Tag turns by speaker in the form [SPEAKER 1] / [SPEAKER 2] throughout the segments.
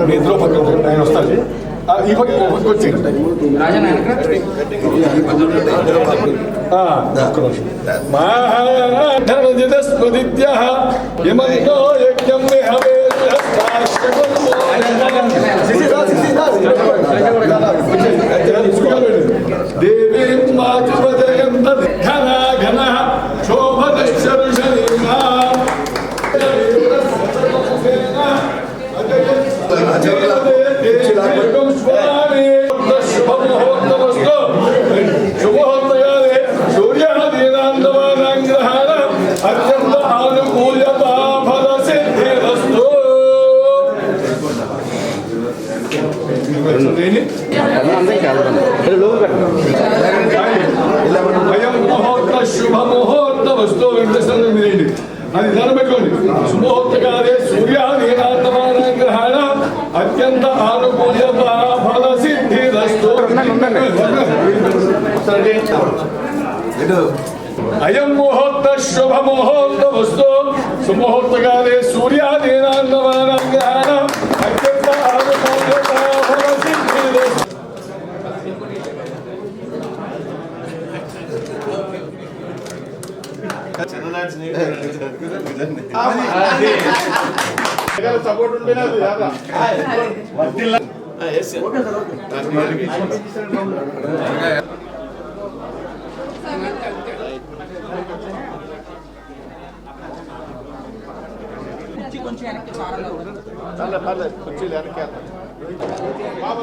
[SPEAKER 1] మీ ఇద్దరు పక్కన ఆయన వస్తాడు. ఆ, ఈ పక్క ఈ పక్క వచ్చి స్మృతిత్య యమంతో యజ్ఞం విహవే దేవీ మాతృపదయం ఘన ఘన శోభదశరుషణీమా అత్యంత ఆనుకూల ఫల సిద్ధిరస్తు అయం ముహూర్త శుభ ముహూర్త వస్తు వెంకటేశ్వర మీరేంటి అది ధనం పెట్టుకోండి సుముహూర్తకాలే సూర్యాదీనాథమాన గ్రహణ అత్యంత ఆనుకూల ఫల సిద్ధి అయం ముహూర్త శుభ ముహూర్త వస్తు. సుముహూర్తకాలే సూర్యాదీనాథమాన గ్రహణ అత్యంత ఆనుకూల ఫల సిద్ధి
[SPEAKER 2] సపోర్ట్ ఉంటేనే
[SPEAKER 3] కొంచెం వెనక్కి చాలా
[SPEAKER 2] పర్లేదు కొంచెం వెనక్కి బాబు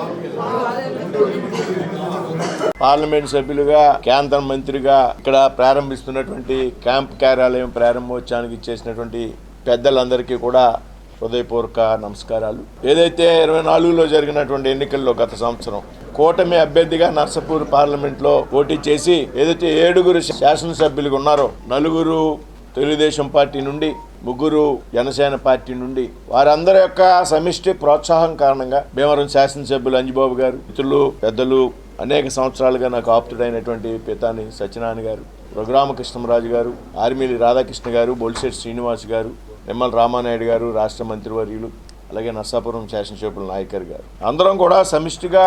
[SPEAKER 2] పార్లమెంట్ సభ్యులుగా కేంద్ర మంత్రిగా ఇక్కడ ప్రారంభిస్తున్నటువంటి క్యాంప్ కార్యాలయం ప్రారంభోత్సవానికి ఇచ్చేసినటువంటి పెద్దలందరికీ కూడా హృదయపూర్వక నమస్కారాలు. ఏదైతే ఇరవై నాలుగులో జరిగినటువంటి ఎన్నికల్లో గత సంవత్సరం కూటమి అభ్యర్థిగా నర్సపూర్ పార్లమెంట్లో పోటీ చేసి ఏదైతే ఏడుగురు శాసనసభ్యులుగా ఉన్నారో నలుగురు తెలుగుదేశం పార్టీ నుండి ముగ్గురు జనసేన పార్టీ నుండి వారందరి యొక్క సమిష్టి ప్రోత్సాహం కారణంగా భీమవరం శాసనసభ్యులు అంజిబాబు గారు మిత్రులు పెద్దలు అనేక సంవత్సరాలుగా నాకు ఆప్తుడైనటువంటి పితాని సత్యనారాయణ గారు రఘురామకృష్ణరాజు గారు ఆర్మీలి రాధాకృష్ణ గారు బొలిశెట్టి శ్రీనివాస్ గారు నిమ్మల రామానాయుడు గారు రాష్ట్ర మంత్రివర్యులు అలాగే నర్సాపురం శాసనసభ్యులు నాయకర్ గారు. అందరం కూడా సమిష్టిగా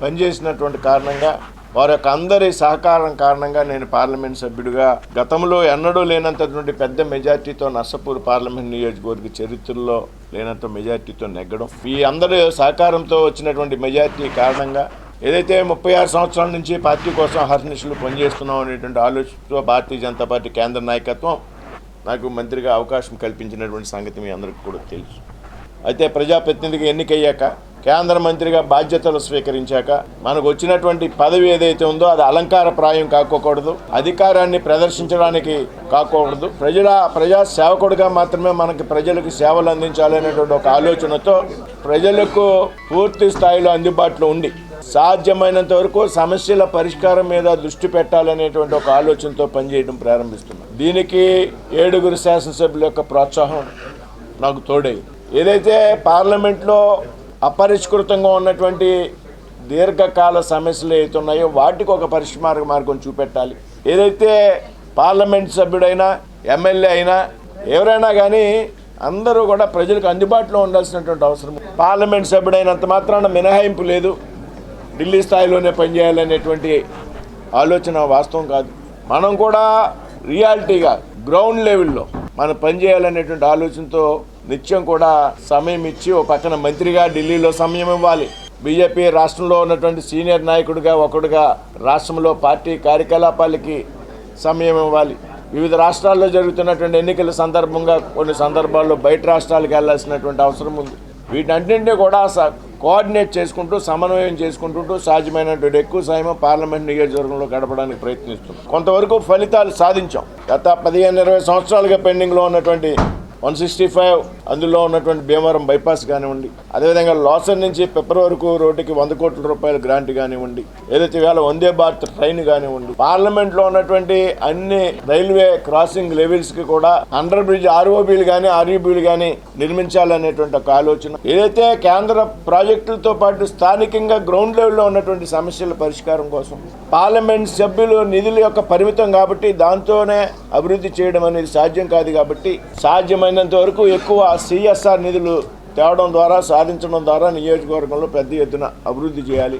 [SPEAKER 2] పనిచేసినటువంటి కారణంగా వారి యొక్క అందరి సహకారం కారణంగా నేను పార్లమెంట్ సభ్యుడిగా గతంలో ఎన్నడూ లేనంతటువంటి పెద్ద మెజార్టీతో నర్సపూర్ పార్లమెంట్ నియోజకవర్గ చరిత్రలో లేనంత మెజార్టీతో నెగ్గడం ఈ అందరి సహకారంతో వచ్చినటువంటి మెజార్టీ కారణంగా ఏదైతే ముప్పై ఆరు సంవత్సరాల నుంచి పార్టీ కోసం హర్నిశలు పనిచేస్తున్నాం అనేటువంటి ఆలోచనతో భారతీయ జనతా పార్టీ కేంద్ర నాయకత్వం నాకు మంత్రిగా అవకాశం కల్పించినటువంటి సంగతి మీ అందరికీ కూడా తెలుసు. అయితే ప్రజాప్రతినిధిగా ఎన్నికయ్యాక కేంద్ర మంత్రిగా బాధ్యతలు స్వీకరించాక మనకు వచ్చినటువంటి పదవి ఏదైతే ఉందో అది అలంకార ప్రాయం కాకోకూడదు అధికారాన్ని ప్రదర్శించడానికి కాకూడదు ప్రజల ప్రజా సేవకుడిగా మాత్రమే మనకి ప్రజలకు సేవలు అందించాలనేటువంటి ఒక ఆలోచనతో ప్రజలకు పూర్తి స్థాయిలో అందుబాటులో ఉండి సాధ్యమైనంత వరకు సమస్యల పరిష్కారం మీద దృష్టి పెట్టాలనేటువంటి ఒక ఆలోచనతో పనిచేయడం ప్రారంభిస్తున్నాం. దీనికి ఏడుగురు శాసనసభ్యుల యొక్క ప్రోత్సాహం నాకు తోడైంది. ఏదైతే పార్లమెంట్లో అపరిష్కృతంగా ఉన్నటువంటి దీర్ఘకాల సమస్యలు ఏవైతున్నాయో వాటికి ఒక పరిష్కార మార్గం చూపెట్టాలి. ఏదైతే పార్లమెంట్ సభ్యుడైనా ఎమ్మెల్యే అయినా ఎవరైనా కానీ అందరూ కూడా ప్రజలకు అందుబాటులో ఉండాల్సినటువంటి అవసరం. పార్లమెంట్ సభ్యుడైనంత మాత్రాన మినహాయింపు లేదు. ఢిల్లీ స్థాయిలోనే పనిచేయాలనేటువంటి ఆలోచన వాస్తవం కాదు. మనం కూడా రియాలిటీగా గ్రౌండ్ లెవెల్లో మనం పనిచేయాలనేటువంటి ఆలోచనతో నిత్యం కూడా సమయం ఇచ్చి ఓ పక్కన మంత్రిగా ఢిల్లీలో సమయం ఇవ్వాలి. బీజేపీ రాష్ట్రంలో ఉన్నటువంటి సీనియర్ నాయకుడిగా ఒకడుగా రాష్ట్రంలో పార్టీ కార్యకలాపాలకి సమయం ఇవ్వాలి. వివిధ రాష్ట్రాల్లో జరుగుతున్నటువంటి ఎన్నికల సందర్భంగా కొన్ని సందర్భాల్లో బయట రాష్ట్రాలకు వెళ్ళాల్సినటువంటి అవసరం ఉంది. వీటన్నింటినీ కూడా స- కోఆర్డినేట్ చేసుకుంటూ సమన్వయం చేసుకుంటుంటూ సాధ్యమైనటువంటి ఎక్కువ సమయం పార్లమెంట్ నియోజకవర్గంలో గడపడానికి ప్రయత్నిస్తుంది కొంతవరకు ఫలితాలు సాధించాం. గత పదిహేను ఇరవై సంవత్సరాలుగా పెండింగ్లో ఉన్నటువంటి వన్ సిక్స్టీ ఫైవ్ అందులో ఉన్నటువంటి భీమవరం బైపాస్ కానివ్వండి. అదేవిధంగా లాసర్ నుంచి పెప్పర్ వరకు రోడ్డుకి వంద కోట్ల రూపాయల గ్రాంట్ కానివ్వండి. ఏదైతే వేళ వందే భారత్ ట్రైన్ కానివ్వండి. పార్లమెంట్లో ఉన్నటువంటి అన్ని రైల్వే క్రాసింగ్ లెవెల్స్కి కూడా అండర్ బ్రిడ్జ్ ఆర్ఓబీలు కానీ ఆర్యూబీలు కానీ నిర్మించాలనేటువంటి ఒక ఆలోచన. ఏదైతే కేంద్ర ప్రాజెక్టులతో పాటు స్థానికంగా గ్రౌండ్ లెవెల్లో ఉన్నటువంటి సమస్యల పరిష్కారం కోసం పార్లమెంట్ సభ్యులు నిధుల యొక్క పరిమితం కాబట్టి దాంతోనే అభివృద్ధి చేయడం అనేది సాధ్యం కాదు కాబట్టి సాధ్యమైనంత వరకు ఎక్కువ సిఎస్ఆర్ నిధులు తేవడం ద్వారా సాధించడం ద్వారా నియోజకవర్గంలో పెద్ద ఎత్తున అభివృద్ధి చేయాలి.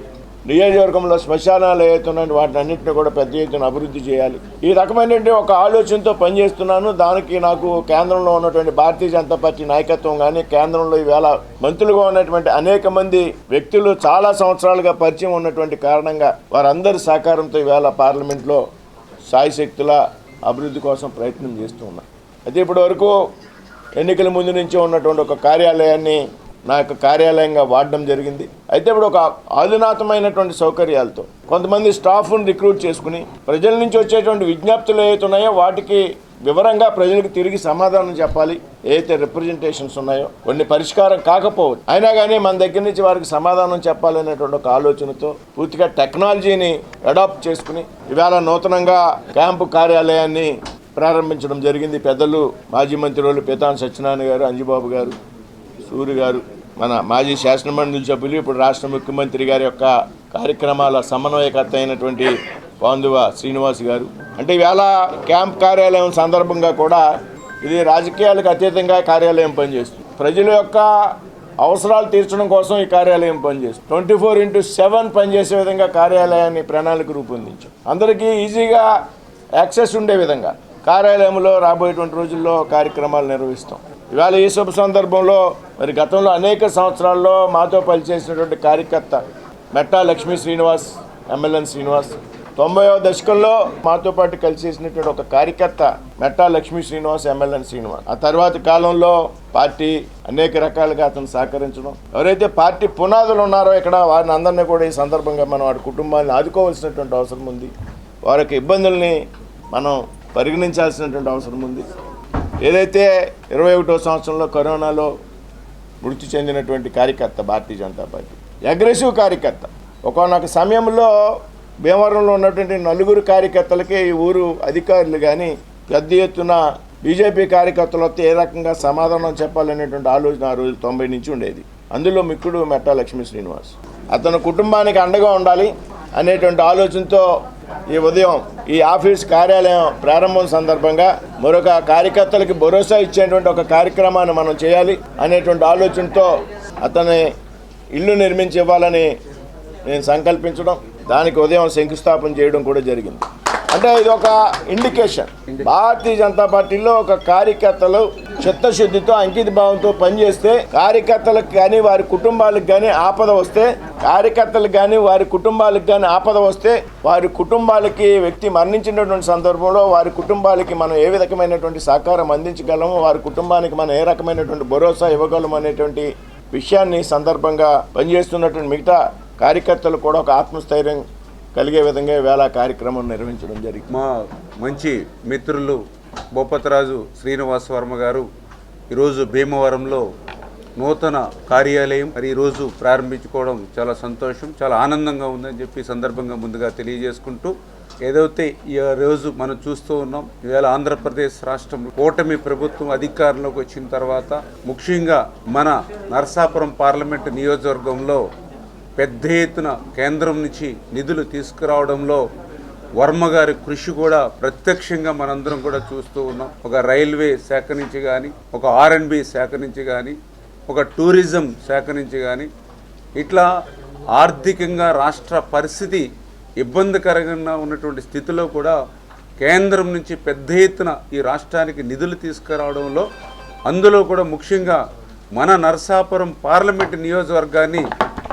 [SPEAKER 2] నియోజకవర్గంలో శ్మశానాలు ఏవైతున్నాయి వాటిని అన్నింటినీ కూడా పెద్ద ఎత్తున అభివృద్ధి చేయాలి. ఈ రకమైనటువంటి ఒక ఆలోచనతో పనిచేస్తున్నాను. దానికి నాకు కేంద్రంలో ఉన్నటువంటి భారతీయ జనతా పార్టీ నాయకత్వం కానీ కేంద్రంలో ఈవేళ మంత్రులుగా ఉన్నటువంటి అనేక మంది వ్యక్తులు చాలా సంవత్సరాలుగా పరిచయం ఉన్నటువంటి కారణంగా వారందరి సహకారంతో ఈవేళ పార్లమెంట్లో సాయశక్తుల అభివృద్ధి కోసం ప్రయత్నం చేస్తూ ఉన్నాం అయితే ఇప్పటి వరకు ఎన్నికల ముందు నుంచి ఉన్నటువంటి ఒక కార్యాలయాన్ని నా యొక్క కార్యాలయంగా వాడడం జరిగింది. అయితే ఇప్పుడు ఒక ఆధునాతమైనటువంటి సౌకర్యాలతో కొంతమంది స్టాఫ్ను రిక్రూట్ చేసుకుని ప్రజల నుంచి వచ్చేటువంటి విజ్ఞప్తులు ఏవైతే ఉన్నాయో వాటికి వివరంగా ప్రజలకు తిరిగి సమాధానం చెప్పాలి. ఏదైతే రిప్రజెంటేషన్స్ ఉన్నాయో కొన్ని పరిష్కారం కాకపోవచ్చు. అయినా కానీ మన దగ్గర నుంచి వారికి సమాధానం చెప్పాలనేటువంటి ఒక ఆలోచనతో పూర్తిగా టెక్నాలజీని అడాప్ట్ చేసుకుని ఇవాళ నూతనంగా క్యాంపు కార్యాలయాన్ని ప్రారంభించడం జరిగింది. పెద్దలు మాజీ మంత్రులు పితాన్ సత్యనారాయణ గారు అంజుబాబు గారు సూరి గారు మన మాజీ శాసనమండలి సభ్యులు ఇప్పుడు రాష్ట్ర ముఖ్యమంత్రి గారి యొక్క కార్యక్రమాల సమన్వయకర్త అయినటువంటి పాందువ శ్రీనివాస్ గారు. అంటే ఇవాళ క్యాంప్ కార్యాలయం సందర్భంగా కూడా ఇది రాజకీయాలకు అతీతంగా కార్యాలయం పనిచేస్తుంది. ప్రజల యొక్క అవసరాలు తీర్చడం కోసం ఈ కార్యాలయం పనిచేస్తుంది. ట్వంటీ ఫోర్ ఇంటూ సెవెన్ పనిచేసే విధంగా కార్యాలయాన్ని ప్రణాళిక రూపొందించాం అందరికీ ఈజీగా యాక్సెస్ ఉండే విధంగా. కార్యాలయంలో రాబోయేటువంటి రోజుల్లో కార్యక్రమాలు నిర్వహిస్తాం. ఇవాళ ఈ శుభ సందర్భంలో మరి గతంలో అనేక సంవత్సరాల్లో మాతో పనిచేసినటువంటి కార్యకర్త మెట్టా లక్ష్మీ శ్రీనివాస్ ఎమ్మెల్యే శ్రీనివాస్ తొంభైవ దశకంలో మాతో పాటు కలిసేసినటువంటి ఒక కార్యకర్త మెట్టా లక్ష్మీ శ్రీనివాస్ ఎమ్మెల్యే శ్రీనివాస్. ఆ తర్వాత కాలంలో పార్టీ అనేక రకాలుగా అతను సహకరించడం. ఎవరైతే పార్టీ పునాదులు ఉన్నారో ఇక్కడ వారిని అందరినీ కూడా ఈ సందర్భంగా మనం వాడి కుటుంబాన్ని ఆదుకోవాల్సినటువంటి అవసరం ఉంది. వారికి ఇబ్బందుల్ని మనం పరిగణించాల్సినటువంటి అవసరం ఉంది. ఏదైతే ఇరవై ఒకటో సంవత్సరంలో కరోనాలో మృతి చెందినటువంటి కార్యకర్త భారతీయ జనతా పార్టీ అగ్రెసివ్ కార్యకర్త ఒకనొక సమయంలో భీమవరంలో ఉన్నటువంటి నలుగురు కార్యకర్తలకి ఈ ఊరు అధికారులు కానీ పెద్ద ఎత్తున బీజేపీ కార్యకర్తలు వస్తే ఏ రకంగా సమాధానం చెప్పాలనేటువంటి ఆలోచన ఆ రోజు తొంభై నుంచి ఉండేది. అందులో మిక్కుడు మెట్టా లక్ష్మీ శ్రీనివాస్. అతను కుటుంబానికి అండగా ఉండాలి అనేటువంటి ఆలోచనతో ఈ ఉదయం ఈ ఆఫీస్ కార్యాలయం ప్రారంభం సందర్భంగా మరొక కార్యకర్తలకి భరోసా ఇచ్చేటువంటి ఒక కార్యక్రమాన్ని మనం చేయాలి అనేటువంటి ఆలోచనతో అతని ఇల్లు నిర్మించి ఇవ్వాలని నేను సంకల్పించడం దానికి ఉదయం శంకుస్థాపన చేయడం కూడా జరిగింది. అంటే ఇది ఒక ఇండికేషన్ భారతీయ జనతా పార్టీలో ఒక కార్యకర్తలు చిత్తశుద్ధితో అంకిత భావంతో పనిచేస్తే కార్యకర్తలకు కానీ వారి కుటుంబాలకు కానీ ఆపద వస్తే కార్యకర్తలకు కానీ వారి కుటుంబాలకు కానీ ఆపద వస్తే వారి కుటుంబాలకి వ్యక్తి మరణించినటువంటి సందర్భంలో వారి కుటుంబాలకి మనం ఏ విధమైనటువంటి సహకారం అందించగలము వారి కుటుంబానికి మనం ఏ రకమైనటువంటి భరోసా ఇవ్వగలము అనేటువంటి విషయాన్ని సందర్భంగా పనిచేస్తున్నటువంటి మిగతా కార్యకర్తలు కూడా ఒక ఆత్మస్థైర్యం కలిగే విధంగా వేళ కార్యక్రమం నిర్వహించడం జరిగింది.
[SPEAKER 4] మా మంచి మిత్రులు బొప్పతరాజు శ్రీనివాస్ వర్మ గారు ఈరోజు భీమవరంలో నూతన కార్యాలయం మరి ఈరోజు ప్రారంభించుకోవడం చాలా సంతోషం చాలా ఆనందంగా ఉందని చెప్పి సందర్భంగా ముందుగా తెలియజేసుకుంటూ ఏదైతే ఈ రోజు మనం చూస్తూ ఉన్నాం ఈవేళ ఆంధ్రప్రదేశ్ రాష్ట్రంలో కూటమి ప్రభుత్వం అధికారంలోకి వచ్చిన తర్వాత ముఖ్యంగా మన నరసాపురం పార్లమెంటు నియోజకవర్గంలో పెద్ద ఎత్తున కేంద్రం నుంచి నిధులు తీసుకురావడంలో వర్మ గారి కృషి కూడా ప్రత్యక్షంగా మనందరం కూడా చూస్తూ ఉన్నాం. ఒక రైల్వే శాఖ నుంచి కానీ ఒక ఆర్ఎన్బి శాఖ నుంచి కానీ ఒక టూరిజం శాఖ నుంచి కానీ ఇట్లా ఆర్థికంగా రాష్ట్ర పరిస్థితి ఇబ్బందికరంగా ఉన్నటువంటి స్థితిలో కూడా కేంద్రం నుంచి పెద్ద ఎత్తున ఈ రాష్ట్రానికి నిధులు తీసుకురావడంలో అందులో కూడా ముఖ్యంగా మన నరసాపురం పార్లమెంటు నియోజకవర్గాన్ని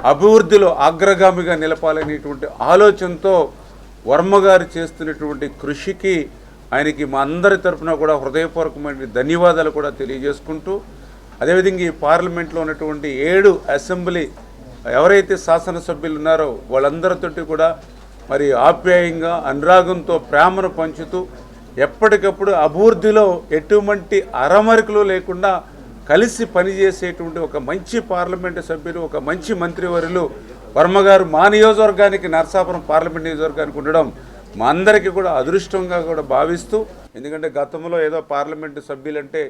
[SPEAKER 4] అభివృద్ధిలో అగ్రగామిగా నిలపాలనేటువంటి ఆలోచనతో వర్మగారు చేస్తున్నటువంటి కృషికి ఆయనకి మా అందరి తరఫున కూడా హృదయపూర్వకమైన ధన్యవాదాలు కూడా తెలియజేసుకుంటూ అదేవిధంగా ఈ పార్లమెంట్లో ఉన్నటువంటి ఏడు అసెంబ్లీ ఎవరైతే శాసనసభ్యులు ఉన్నారో వాళ్ళందరితోటి కూడా మరి ఆప్యాయంగా అనురాగంతో ప్రేమను పంచుతూ ఎప్పటికప్పుడు అభివృద్ధిలో ఎటువంటి అరమరికలు లేకుండా కలిసి పనిచేసేటువంటి ఒక మంచి పార్లమెంటు సభ్యులు ఒక మంచి మంత్రివర్యులు వర్మగారు మా నియోజకవర్గానికి నరసాపురం పార్లమెంట్ నియోజకవర్గానికి ఉండడం మా అందరికీ కూడా అదృష్టంగా కూడా భావిస్తూ ఎందుకంటే గతంలో ఏదో పార్లమెంటు సభ్యులంటే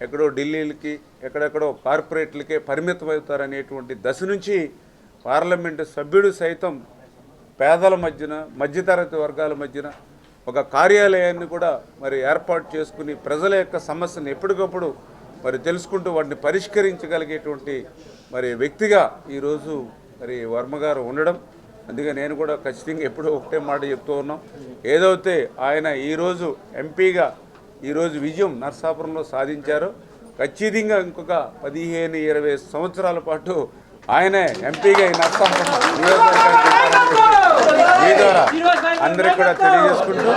[SPEAKER 4] ఎక్కడో ఢిల్లీలకి ఎక్కడెక్కడో కార్పొరేట్లకే పరిమితం అవుతారనేటువంటి దశ నుంచి పార్లమెంటు సభ్యుడు సైతం పేదల మధ్యన మధ్యతరగతి వర్గాల మధ్యన ఒక కార్యాలయాన్ని కూడా మరి ఏర్పాటు చేసుకుని ప్రజల యొక్క సమస్యను ఎప్పటికప్పుడు మరి తెలుసుకుంటూ వాటిని పరిష్కరించగలిగేటువంటి మరి వ్యక్తిగా ఈరోజు మరి వర్మ గారు ఉండడం. అందుకే నేను కూడా ఖచ్చితంగా ఎప్పుడూ ఒకటే మాట చెప్తూ ఉన్నాం. ఏదైతే ఆయన ఈరోజు ఎంపీగా ఈరోజు విజయం నర్సాపురంలో సాధించారో ఖచ్చితంగా ఇంకొక పదిహేను ఇరవై సంవత్సరాల పాటు ఆయనే ఎంపీగా ఈ నర్సాపురం మీ ద్వారా అందరికి కూడా తెలియజేసుకుంటూ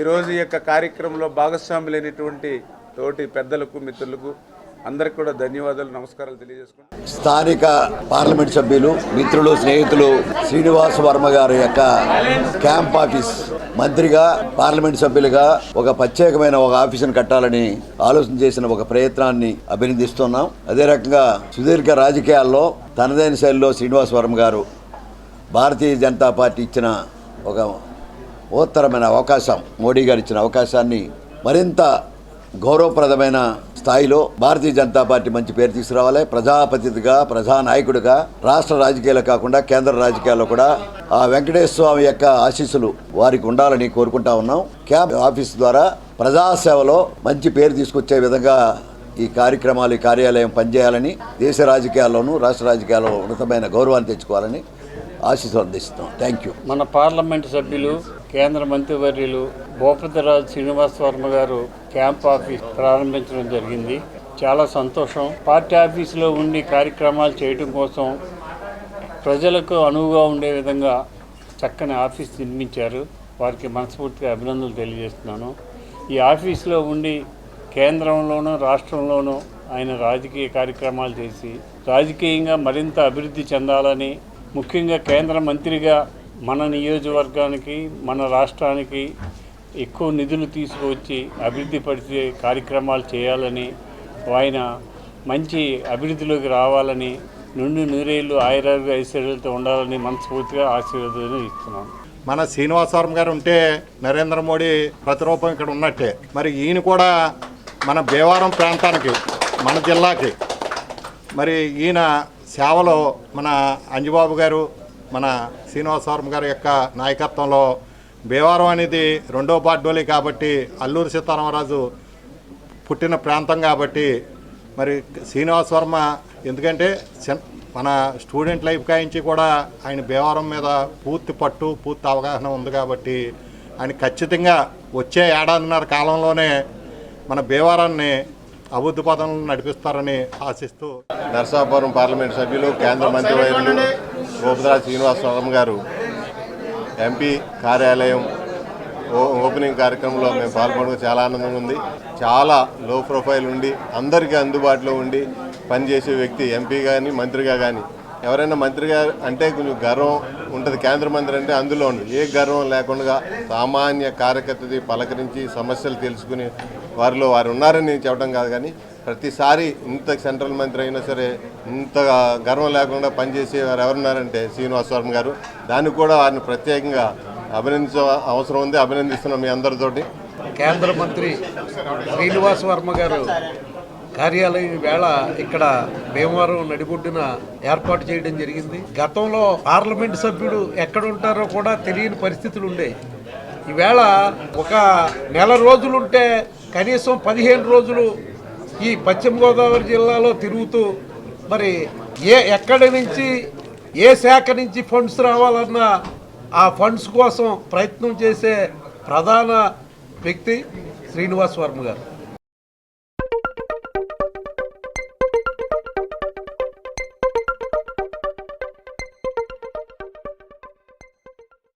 [SPEAKER 4] ఈరోజు ఈ యొక్క కార్యక్రమంలో భాగస్వాములైనటువంటి తోటి పెద్దలకు మిత్రులకు అందరికి కూడా ధన్యవాదాలు నమస్కారాలు తెలియజేసుకుంటూ
[SPEAKER 5] స్థానిక పార్లమెంట్ సభ్యులు మిత్రులు స్నేహితులు శ్రీనివాస వర్మ గారి యొక్క క్యాంప్ ఆఫీస్. మంత్రిగా పార్లమెంట్ సభ్యులుగా ఒక ప్రత్యేకమైన ఒక ఆఫీసును కట్టాలని ఆలోచన చేసిన ఒక ప్రయత్నాన్ని అభినందిస్తున్నాం. అదే రకంగా సుదీర్ఘ రాజకీయాల్లో తనదైన శైలిలో శ్రీనివాస వర్మ గారు భారతీయ జనతా పార్టీ ఇచ్చిన ఒక ఉత్తరమైన అవకాశం మోడీ గారు ఇచ్చిన అవకాశాన్ని మరింత గౌరవప్రదమైన స్థాయిలో భారతీయ జనతా పార్టీ మంచి పేరు తీసుకురావాలి. ప్రజాపతిగా ప్రజానాయకుడిగా రాష్ట్ర రాజకీయాలు కాకుండా కేంద్ర రాజకీయాల్లో కూడా ఆ వెంకటేశ్వర స్వామి యొక్క ఆశీస్సులు వారికి ఉండాలని కోరుకుంటా ఉన్నాం. క్యాంప్ ఆఫీస్ ద్వారా ప్రజాసేవలో మంచి పేరు తీసుకొచ్చే విధంగా ఈ కార్యక్రమాలు ఈ కార్యాలయం పనిచేయాలని దేశ రాజకీయాల్లోనూ రాష్ట్ర రాజకీయాల్లో ఉన్నతమైన గౌరవాన్ని తెచ్చుకోవాలని ఆశీస్సులు అందిస్తాం థ్యాంక్ యూ
[SPEAKER 6] మన పార్లమెంటు సభ్యులు కేంద్ర మంత్రివర్యులు భూపతిరాజు శ్రీనివాస్ వర్మ గారు క్యాంప్ ఆఫీస్ ప్రారంభించడం జరిగింది. చాలా సంతోషం. పార్టీ ఆఫీసులో ఉండి కార్యక్రమాలు చేయడం కోసం ప్రజలకు అనువుగా ఉండే విధంగా చక్కని ఆఫీస్ నిర్మించారు. వారికి మనస్ఫూర్తిగా అభినందనలు తెలియజేస్తున్నాను. ఈ ఆఫీసులో ఉండి కేంద్రంలోనూ రాష్ట్రంలోనూ ఆయన రాజకీయ కార్యక్రమాలు చేసి రాజకీయంగా మరింత అభివృద్ధి చెందాలని ముఖ్యంగా కేంద్ర మంత్రిగా మన నియోజకవర్గానికి మన రాష్ట్రానికి ఎక్కువ నిధులు తీసుకువచ్చి అభివృద్ధి పరిచే కార్యక్రమాలు చేయాలని ఆయన మంచి అభివృద్ధిలోకి రావాలని నుండి నూరేళ్ళు ఆయురారోగ్య ఐశ్వర్యాలతో ఉండాలని మనస్ఫూర్తిగా ఆశీర్వాదాలు ఇస్తున్నాను
[SPEAKER 7] మన శ్రీనివాసవరం గారు ఉంటే నరేంద్ర మోడీ ప్రతిరూపం ఇక్కడ ఉన్నట్టే. మరి ఈయన కూడా మన భీవారం ప్రాంతానికి మన జిల్లాకి మరి ఈయన సేవలో మన అంజుబాబు గారు మన శ్రీనివాసవరం గారి యొక్క నాయకత్వంలో భీమవరం అనేది రెండో బార్డోలి కాబట్టి అల్లూరు సీతారామరాజు పుట్టిన ప్రాంతం కాబట్టి మరి శ్రీనివాస్ వర్మ ఎందుకంటే మన స్టూడెంట్ లైఫ్ కాయించి కూడా ఆయన భీమవరం మీద పూర్తి పట్టు పూర్తి అవగాహన ఉంది కాబట్టి ఆయన ఖచ్చితంగా వచ్చే ఏడాదిన్నర కాలంలోనే మన భీమవరాన్ని అభివృద్ధి పదంలో నడిపిస్తారని ఆశిస్తూ
[SPEAKER 8] నర్సాపురం పార్లమెంట్ సభ్యులు కేంద్ర మంత్రివర్యులు గోపదరాజు శ్రీనివాసరావు గారు ఎంపీ కార్యాలయం ఓ- ఓపెనింగ్ కార్యక్రమంలో మేము పాల్గొనడం చాలా ఆనందంగా ఉంది. చాలా లో ప్రొఫైల్ ఉండి అందరికీ అందుబాటులో ఉండి పనిచేసే వ్యక్తి ఎంపీ కానీ మంత్రిగా కానీ ఎవరైనా మంత్రిగా అంటే కొంచెం గర్వం ఉంటుంది. కేంద్ర మంత్రి అంటే అందులో ఉండదు ఏ గర్వం లేకుండా సామాన్య కార్యకర్తది పలకరించి సమస్యలు తెలుసుకుని వారిలో వారు ఉన్నారని నేను చెప్పడం కాదు కానీ ప్రతిసారి ఇంత సెంట్రల్ మంత్రి అయినా సరే ఇంత గర్వం లేకుండా పనిచేసే వారు ఎవరున్నారంటే శ్రీనివాస్ వర్మ గారు. దానికి కూడా వారిని ప్రత్యేకంగా అభినందించ అవసరం ఉంది. అభినందిస్తున్నాం మీ అందరితోటి.
[SPEAKER 9] కేంద్ర మంత్రి శ్రీనివాస్ వర్మ గారు కార్యాలయం వేళ ఇక్కడ భీమవరం నడిబొడ్డున ఏర్పాటు చేయడం జరిగింది. గతంలో పార్లమెంట్ సభ్యుడు ఎక్కడ ఉంటారో కూడా తెలియని పరిస్థితులు ఉండేవి ఈవేళ ఒక నెల రోజులుంటే కనీసం పదిహేను రోజులు ఈ పశ్చిమ గోదావరి జిల్లాలో తిరుగుతూ మరి ఏ ఎక్కడి నుంచి ఏ శాఖ నుంచి ఫండ్స్ రావాలన్నా ఆ ఫండ్స్ కోసం ప్రయత్నం చేసే ప్రధాన వ్యక్తి శ్రీనివాస్ వర్మ గారు.